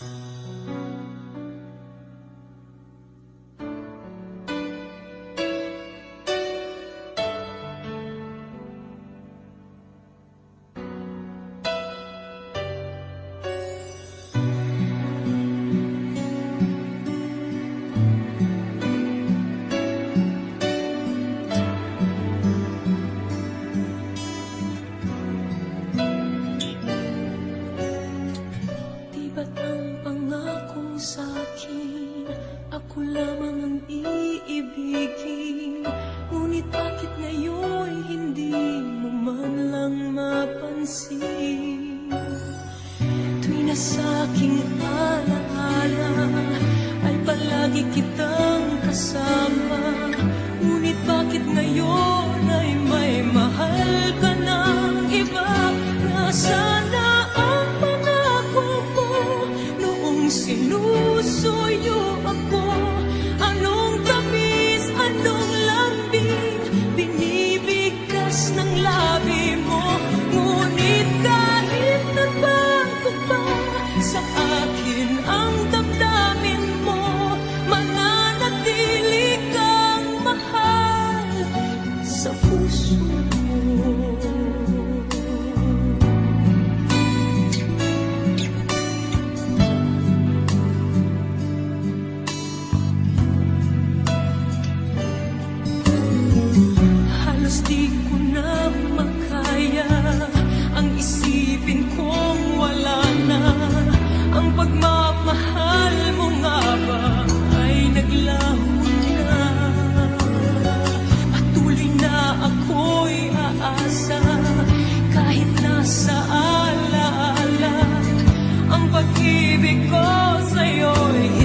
Mm-hmm. ko lamang ang iibigin. Ngunit bakit ngayon hindi mo man lang mapansin? Tuwi na sa'king alaala Ay palagi kitang kasama. Ngunit bakit ngayon ay may mahal ka ng iba? Na Nasaan sinusuyo ako? Di ko na makaya. Ang isipin kong wala na. Ang pagmamahal mo nga ba Ay naglaho na? Patuloy na ako'y aasa. Kahit nasa alaala. Ang pag-ibig ko sa'yo'y